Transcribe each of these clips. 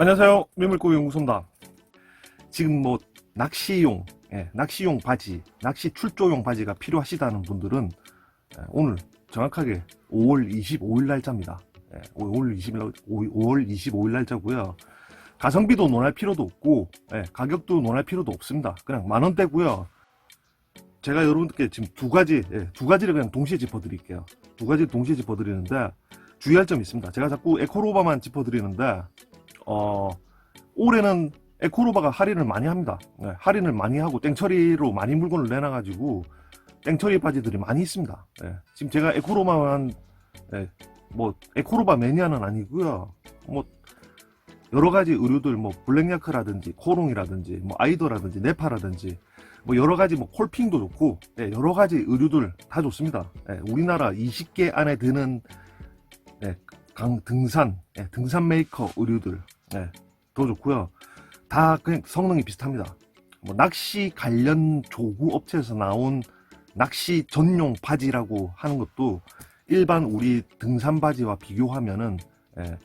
안녕하세요. 매물고 연구소입니다. 지금 뭐 낚시용, 예, 낚시용 바지, 낚시 출조용 바지가 필요하시다는 분들은 예, 오늘 정확하게 5월 25일 날짜입니다. 예, 5월 20일, 5월 25일 날짜고요. 가성비도 논할 필요도 없고 예, 가격도 논할 필요도 없습니다. 그냥 만 원대고요. 제가 여러분들께 지금 두 가지, 예, 두 가지를 그냥 동시에 짚어드릴게요. 두 가지 동시에 짚어드리는데 주의할 점이 있습니다. 제가 자꾸 에코로바만 짚어드리는데 어, 올해는 에코로바가 할인을 많이 합니다. 네, 할인을 많이 하고 땡처리로 많이 물건을 내놔가지고 땡처리 바지들이 많이 있습니다. 네, 지금 제가 에코로바만 네, 뭐 에코로바 매니아는 아니고요. 뭐 여러 가지 의류들 뭐 블랙야크라든지 코롱이라든지 뭐 아이더라든지 네파라든지 뭐 여러 가지 뭐 콜핑도 좋고 네, 여러 가지 의류들 다 좋습니다. 네, 우리나라 20개 안에 드는 네, 강 등산 네, 등산 메이커 의류들 네, 더 좋고요. 다 그냥 성능이 비슷합니다. 뭐 낚시 관련 조구 업체에서 나온 낚시 전용 바지라고 하는 것도 일반 우리 등산 바지와 비교하면은 예,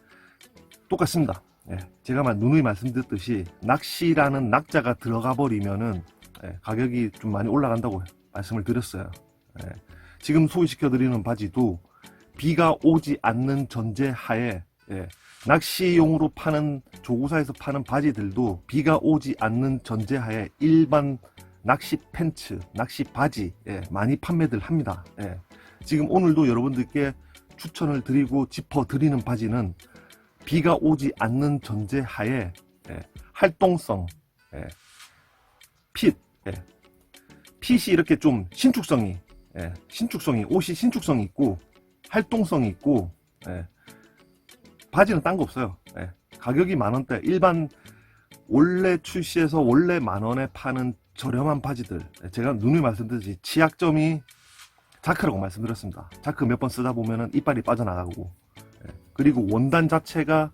똑같습니다. 예, 제가 만 누누이 말씀드렸듯이 낚시라는 낙자가 들어가 버리면은 예, 가격이 좀 많이 올라간다고 말씀을 드렸어요. 예, 지금 소개시켜 드리는 바지도 비가 오지 않는 전제 하에 예, 낚시용으로 파는 조구사에서 파는 바지들도 비가 오지 않는 전제하에 일반 낚시 팬츠, 낚시 바지 예, 많이 판매들 합니다. 예. 지금 오늘도 여러분들께 추천을 드리고 짚어 드리는 바지는 비가 오지 않는 전제하에 예, 활동성, 예, 핏, 예, 핏이 이렇게 좀 신축성이 예, 신축성이 옷이 신축성이 있고 활동성이 있고 예, 바지는 딴 거 없어요. 예, 가격이 만 원대. 일반 원래 출시해서 원래 만 원에 파는 저렴한 바지들. 예, 제가 누누이 말씀드렸듯이 치약점이 자크라고 말씀드렸습니다. 자크 몇 번 쓰다 보면은 이빨이 빠져나가고. 예, 그리고 원단 자체가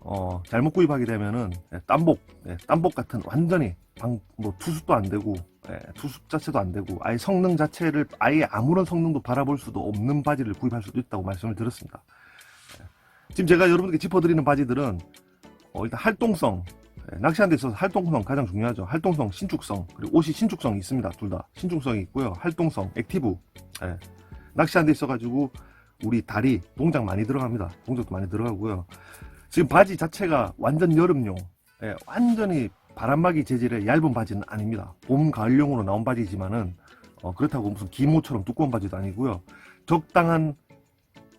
어, 잘못 구입하게 되면은 예, 땀복, 예, 땀복 같은 완전히 방, 뭐 투습도 안 되고 예, 투습 자체도 안 되고 아예 성능 자체를 아예 아무런 성능도 바라볼 수도 없는 바지를 구입할 수도 있다고 말씀을 드렸습니다. 지금 제가 여러분께 짚어드리는 바지들은 어, 일단 활동성 예, 낚시하는 데 있어서 활동성 가장 중요하죠. 활동성 신축성 그리고 옷이 신축성이 있습니다. 둘 다. 신축성이 있고요. 활동성 액티브 예, 낚시하는 데 있어 가지고 우리 다리 동작 많이 들어갑니다. 동작도 많이 들어가고요. 지금 바지 자체가 완전 여름용 예, 완전히 바람막이 재질의 얇은 바지는 아닙니다. 봄 가을용으로 나온 바지지만은 어, 그렇다고 무슨 기모처럼 두꺼운 바지도 아니고요. 적당한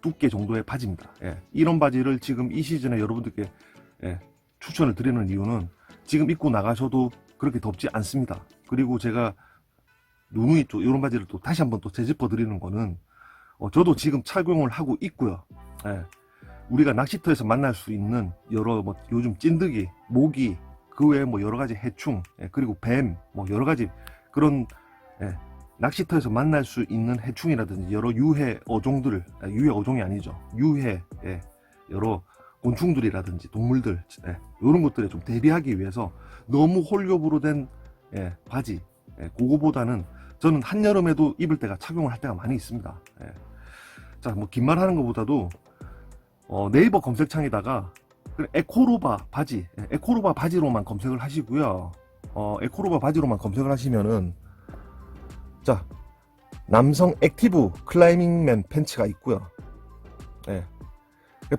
두께 정도의 바지입니다. 예, 이런 바지를 지금 이 시즌에 여러분들께 예, 추천을 드리는 이유는 지금 입고 나가셔도 그렇게 덥지 않습니다. 그리고 제가 누누이 또 이런 바지를 또 다시 한번 또 재짚어 드리는 거는 어, 저도 지금 착용을 하고 있고요. 예, 우리가 낚시터에서 만날 수 있는 여러 뭐 요즘 찐득이, 모기, 그 외에 뭐 여러 가지 해충, 예, 그리고 뱀, 뭐 여러 가지 그런 예, 낚시터에서 만날 수 있는 해충이라든지 여러 유해 어종들, 아, 유해 어종이 아니죠. 유해, 예, 여러 곤충들이라든지 동물들, 예, 이런 것들에 좀 대비하기 위해서 너무 홀겹으로 된 예, 바지, 예, 그거보다는 저는 한여름에도 입을 때가 착용을 할 때가 많이 있습니다. 예. 자, 뭐 긴 말 하는 것보다도 어, 네이버 검색창에다가 그 에코로바 바지, 예, 에코로바 바지로만 검색을 하시고요. 어, 에코로바 바지로만 검색을 하시면은 자, 남성 액티브 클라이밍맨 팬츠가 있고요. 예.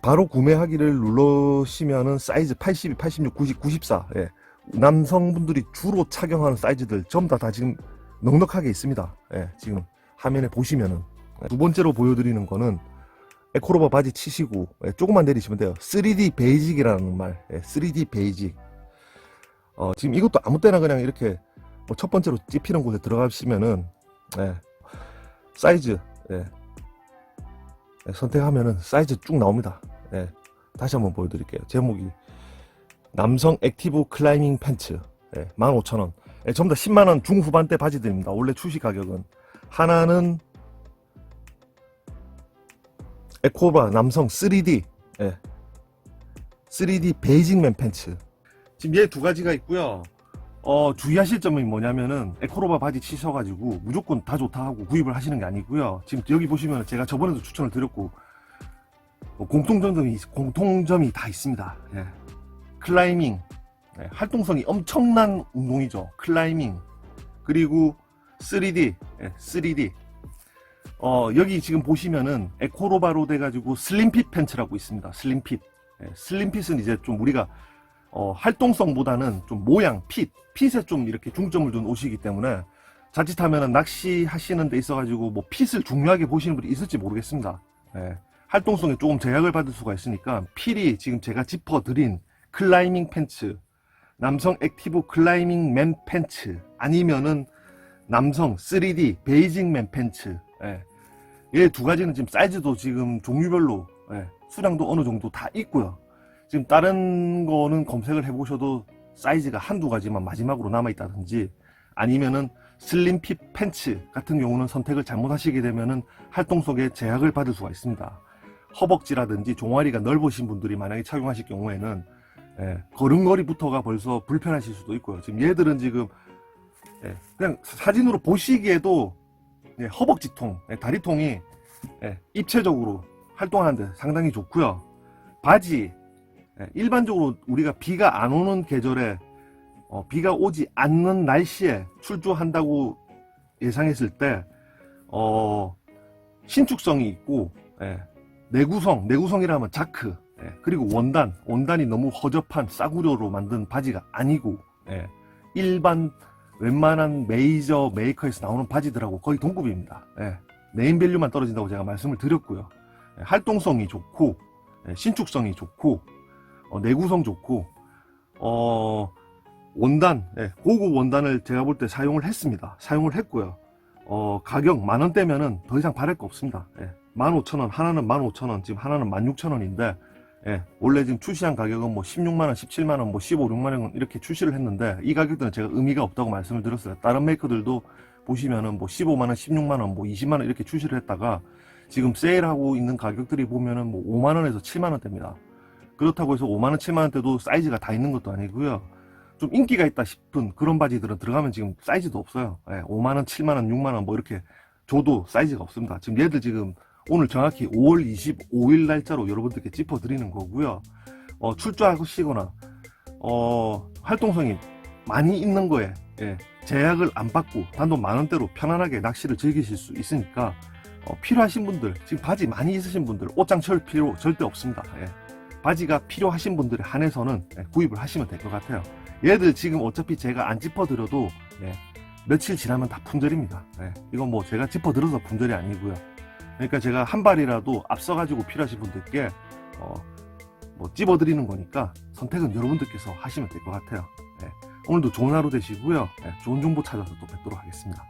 바로 구매하기를 누르시면은 사이즈 82, 86, 90, 94. 예. 남성분들이 주로 착용하는 사이즈들 전부 다, 다 지금 넉넉하게 있습니다. 예. 지금 화면에 보시면은 예. 두 번째로 보여드리는 거는 에코로바 바지 치시고 예, 조금만 내리시면 돼요. 3D 베이직이라는 말. 예, 3D 베이직. 어, 지금 이것도 아무 때나 그냥 이렇게 뭐 첫 번째로 찝히는 곳에 들어가시면은 예, 사이즈 예, 예, 선택하면은 사이즈 쭉 나옵니다. 예, 다시 한번 보여드릴게요. 제목이 남성 액티브 클라이밍 팬츠 예, 15,000원. 예, 전부 다 10만 원 중후반대 바지들입니다. 원래 출시 가격은 하나는 에코바 남성 3D 예, 3D 베이징맨 팬츠. 지금 얘 두 가지가 있고요. 어, 주의하실 점이 뭐냐면은 에코로바 바지 치셔가지고 무조건 다 좋다 하고 구입을 하시는 게 아니고요. 지금 여기 보시면 제가 저번에도 추천을 드렸고 뭐 공통점이 공통점이 다 있습니다. 예. 클라이밍, 예, 활동성이 엄청난 운동이죠. 클라이밍, 그리고 3D, 예, 3D. 어, 여기 지금 보시면은 에코로바로 돼가지고 슬림핏 팬츠라고 있습니다. 슬림핏. 예, 슬림핏은 이제 좀 우리가 어, 활동성보다는 좀 모양, 핏, 핏에 좀 이렇게 중점을 둔 옷이기 때문에 자칫하면은 낚시 하시는 데 있어가지고 뭐 핏을 중요하게 보시는 분이 있을지 모르겠습니다. 예, 활동성에 조금 제약을 받을 수가 있으니까 필이 지금 제가 짚어드린 클라이밍 팬츠, 남성 액티브 클라이밍 맨 팬츠, 아니면은 남성 3D 베이징 맨 팬츠. 예. 이두 가지는 지금 사이즈도 지금 종류별로 예, 수량도 어느 정도 다 있고요. 지금 다른 거는 검색을 해보셔도 사이즈가 한두 가지만 마지막으로 남아있다든지 아니면은 슬림핏 팬츠 같은 경우는 선택을 잘못하시게 되면은 활동 속에 제약을 받을 수가 있습니다. 허벅지라든지 종아리가 넓으신 분들이 만약에 착용하실 경우에는 예, 걸음걸이부터가 벌써 불편하실 수도 있고요. 지금 얘들은 지금 예, 그냥 사진으로 보시기에도 예, 허벅지통, 예, 다리통이 예, 입체적으로 활동하는데 상당히 좋고요. 바지 예, 일반적으로 우리가 비가 안 오는 계절에 어, 비가 오지 않는 날씨에 출조한다고 예상했을 때 어, 신축성이 있고 예, 내구성, 내구성이라면 자크 예, 그리고 원단, 원단이 너무 허접한 싸구려로 만든 바지가 아니고 예, 일반 웬만한 메이저 메이커에서 나오는 바지들하고 거의 동급입니다. 예, 네임밸류만 떨어진다고 제가 말씀을 드렸고요. 예, 활동성이 좋고 예, 신축성이 좋고 어, 내구성 좋고 어, 원단 예, 고급 원단을 제가 볼 때 사용을 했습니다. 사용을 했고요. 어, 가격 만 원대면은 더 이상 바랄 거 없습니다. 예, 15,000원 하나는 15,000원 지금 하나는 16,000원인데 예, 원래 지금 출시한 가격은 뭐 16만원, 17만원, 뭐 15, 6만원 이렇게 출시를 했는데 이 가격들은 제가 의미가 없다고 말씀을 드렸어요. 다른 메이커들도 보시면은 뭐 15만원, 16만원, 뭐 20만원 이렇게 출시를 했다가 지금 세일하고 있는 가격들이 보면은 뭐 5만원에서 7만원대입니다. 그렇다고 해서 5만원, 7만원대도 사이즈가 다 있는 것도 아니고요. 좀 인기가 있다 싶은 그런 바지들은 들어가면 지금 사이즈도 없어요. 예, 5만원, 7만원, 6만원 뭐 이렇게 줘도 사이즈가 없습니다. 지금 얘들 지금 오늘 정확히 5월 25일 날짜로 여러분들께 짚어 드리는 거고요. 어, 출조하시거나 어, 활동성이 많이 있는 거에 예, 제약을 안 받고 단돈 만 원대로 편안하게 낚시를 즐기실 수 있으니까 어, 필요하신 분들 지금 바지 많이 있으신 분들 옷장 철 필요 절대 없습니다. 예. 바지가 필요하신 분들에 한해서는 예, 구입을 하시면 될 것 같아요. 얘들 지금 어차피 제가 안 짚어드려도 예, 며칠 지나면 다 품절입니다. 예, 이건 뭐 제가 짚어드려서 품절이 아니고요. 그러니까 제가 한 발이라도 앞서가지고 필요하신 분들께 어, 뭐 찝어드리는 거니까 선택은 여러분들께서 하시면 될 것 같아요. 예, 오늘도 좋은 하루 되시고요. 예, 좋은 정보 찾아서 또 뵙도록 하겠습니다.